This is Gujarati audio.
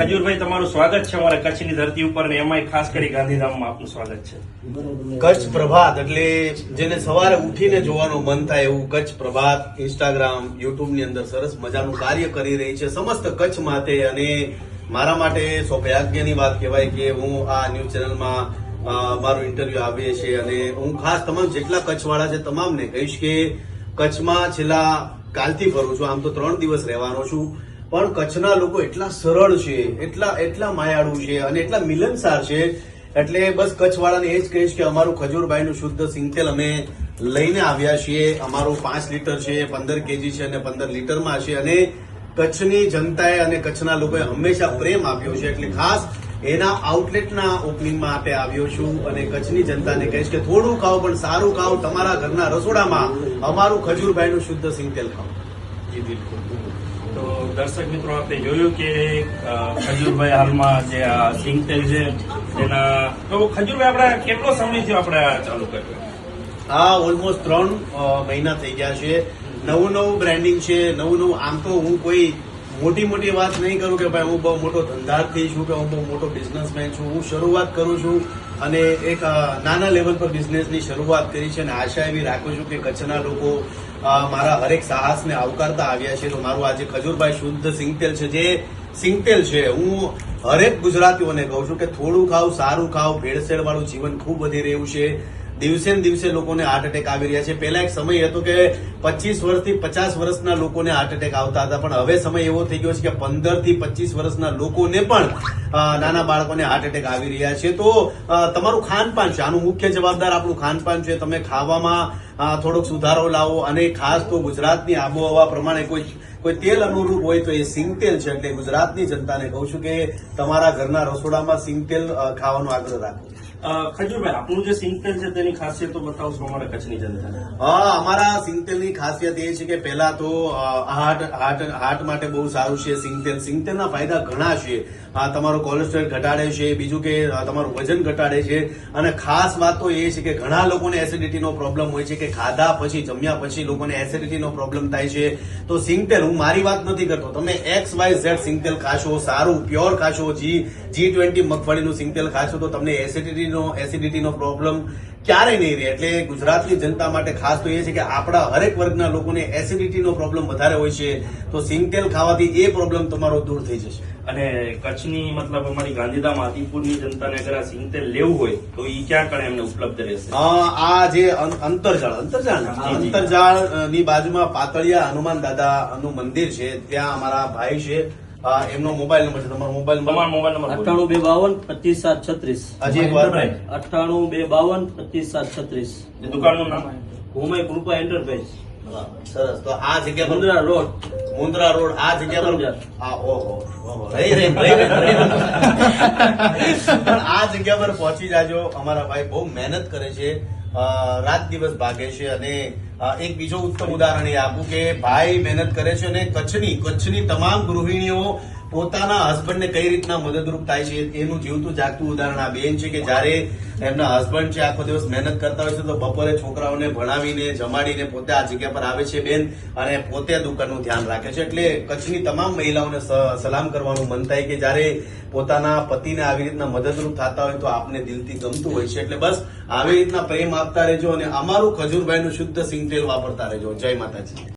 ખજૂરભાઈ, તમારું સ્વાગત છે અમારા કચ્છની ધરતી ઉપર ને એમાંય ખાસ કરી ગાંધીધામમાં આપનું સ્વાગત છે. કચ્છ પ્રભાત એટલે જેને સવારે ઉઠીને જોવાનું મન થાય એવું કચ્છ પ્રભાત ઇન્સ્ટાગ્રામ યુટ્યુબની અંદર સરસ મજાનું કાર્ય કરી રહી છે. સમસ્ત કચ્છ માટે અને મારા માટે સૌભાગ્યની વાત કહેવાય કે હું આ ન્યૂઝ ચેનલમાં મારું ઇન્ટરવ્યુ આવીએ છે અને હું ખાસ તમામ જેટલા કચ્છવાળા છે તમામને કહીશ કે કચ્છમાં છેલ્લા કાલથી ફરું છું. આમ તો ત્રણ દિવસ રહેવાનો છું. પણ કચ્છના લોકો એટલા સરળ છે, એટલા એટલા માયાળુ છે અને એટલા મિલનસાર છે. એટલે બસ કચ્છવાળાને એ જ કહીશ કે અમારું ખજૂરભાઈનું શુદ્ધ સિંગતેલ અમે લઈને આવ્યા છીએ. અમારું પાંચ લીટર છે, પંદર કેજી છે અને પંદર લીટરમાં છે. અને કચ્છની જનતાએ અને કચ્છના લોકોએ હંમેશા પ્રેમ આપ્યો છે. એટલે ખાસ એના આઉટલેટના ઓપનિંગ માટે આવ્યો છું અને કચ્છની જનતાને કહીશ કે થોડું ખાઓ, પણ સારું ખાઓ. તમારા ઘરના રસોડામાં અમારું ખજૂરભાઈનું શુદ્ધ સિંગતેલ ખાઓ. જી, બિલકુલ. તો દર્શક મિત્રો, આપણે જોયું કે ખજૂરભાઈ હાલમાં જે આ સિંગતેલ છે, તેના તો ખજૂરભાઈ, આપણે કેટલો સમય થયો આપણે ચાલુ કર્યું આ ઓલમોસ્ટ ત્રણ મહિના થઈ ગયા છે. નવું નવું બ્રાન્ડિંગ છે, નવું નવું આમ તો હું કોઈ મોટી મોટી વાત નહીં કરું કે ભાઈ હું બહુ મોટો ધંધાર્થી છું કે હું બહુ મોટો બિઝનેસમેન છું. હું શરૂઆત કરું છું અને એક નાના લેવલ પર બિઝનેસની શરૂઆત કરી છે અને આશા એવી રાખું છું કે કચ્છના લોકો મારા હરેક સાહસને આવકારતા આવ્યા છે. તો મારું આજે ખજૂરભાઈ શુદ્ધ સિંગતેલ છે. જે સિંગતેલ છે, હું હરેક ગુજરાતીઓને કહું છું કે થોડું ખાવ, સારું ખાવ ભેળસેળ વાળું જીવન ખૂબ વધી રહ્યું છે. દિવસે ને દિવસે લોકોને હાર્ટ એટેક આવી રહ્યા છે. પહેલા એક સમય હતો કે પચીસ વર્ષથી પચાસ વર્ષના લોકોને હાર્ટ એટેક આવતા હતા. પણ હવે સમય એવો થઈ ગયો છે કે પંદરથી પચીસ વર્ષના લોકોને પણ નાના બાળકોને હાર્ટ એટેક આવી રહ્યા છે. તો તમારું ખાનપાન છે. આનું મુખ્ય જવાબદાર આપણું ખાનપાન છે. તમે ખાવામાં થોડોક સુધારો લાવો અને ખાસ તો ગુજરાતની આબોહવા પ્રમાણે કોઈ કોઈ તેલ અનુરૂપ હોય તો એ સિંગતેલ છે. એટલે ગુજરાતની જનતાને કહું છું કે તમારા ઘરના રસોડામાં સિંગતેલ ખાવાનો આગ્રહ રાખો. ખજૂરભાઈ, આપણું જે સિંગતેલ છે તેની ખાસિયતો બતાવશો અમારા કચ્છની જનતાને હા અમારા સિંગતેલની ખાસિયત એ છે કે પહેલા તો હાર્ટ હાર્ટ હાર્ટ માટે બહુ સારું છે સિંગતેલ સિંગતેલના ફાયદા ઘણા છે. તમારો કોલેસ્ટ્રોલ ઘટાડે છે, બીજું કે તમારું વજન ઘટાડે છે. અને ખાસ વાત તો એ છે કે ઘણા લોકોને એસિડિટીનો પ્રોબ્લેમ હોય છે કે ખાધા પછી, જમ્યા પછી લોકોને એસિડિટીનો પ્રોબ્લેમ થાય છે. તો સિંગતેલ હું મારી વાત નથી કરતો. તમે એક્સ વાય ઝેડ સિંગતેલ ખાશો, સારું, પ્યોર ખાશો, જી જી ટ્વેન્ટી મગફળીનું સિંગતેલ ખાશો તો તમને એસિડિટીનો એસિડિટીનો પ્રોબ્લેમ ક્યારેય નહીં રહે. એટલે ગુજરાતની જનતા માટે ખાસ તો એ છે કે આપણા હરેક વર્ગના લોકોને એસિડિટીનો પ્રોબ્લેમ વધારે હોય છે તો સિંગતેલ ખાવાથી એ પ્રોબ્લેમ તમારો દૂર થઈ જશે. અને કચ્છની મતલબ અમારી ગાંધીધામ આદિપુરની જનતાને અગર આ સિંગતેલ લેવું હોય તો એ ક્યાં કણે એમને ઉપલબ્ધ રહેશે? આ જે અંતરજાળ અંતરજાળ. અંતરજાળની? બાજુમાં પાતળિયા હનુમાન દાદા નું મંદિર છે ત્યાં અમારા ભાઈ છે એમનો મોબાઈલ નંબર છે તમારો મોબાઈલ નંબર? તમારો મોબાઈલ નંબર. અઠ્ઠાણું બે બાવન પચીસ સાત છત્રીસ. હજી એક વાર અઠ્ઠાણું બે બાવન પચીસ સાત છત્રીસ. દુકાનનું નામ? ભૂમાઈ કૃપા એન્ટરપ્રાઇઝ. સરસ. તો આ જગ્યા મુંદ્રા રોડ. મુન્દ્રા રોડ આ જગ્યા પર આ ઓહો. રહી. પણ આ જગ્યા પર પહોંચી જાજો. અમારા ભાઈ બહુ મહેનત કરે છે. રાત દિવસ ભાગે છે અને એક બીજો ઉત્તમ ઉદાહરણ એ આપું કે ભાઈ મહેનત કરે છે અને કચ્છની કચ્છની તમામ ગૃહિણીઓ પોતાના હસબન્ડને કઈ રીતના મદદરૂપ થાય છે, એનું જીવતું જાગતું ઉદાહરણ આ બેન છે કે જ્યારે એમના હસબન્ડ છે, આખો દિવસ મહેનત કરતા હોય છે, તો બપોરે છોકરાઓને ભણાવીને, જમાડીને પોતે આ જગ્યા પર આવે છે બેન અને પોતે દુકાનનું ધ્યાન રાખે છે. એટલે કચ્છની તમામ મહિલાઓને સલામ કરવાનું મન થાય કે જ્યારે પોતાના પતિને આવી રીતના મદદરૂપ થતા હોય તો આપને દિલથી ગમતું હોય છે. એટલે બસ આવી રીતના પ્રેમ આપતા રહેજો અને અમારું ખજૂરભાઈનું શુદ્ધ સિંગતેલ વાપરતા રહેજો. જય માતાજી.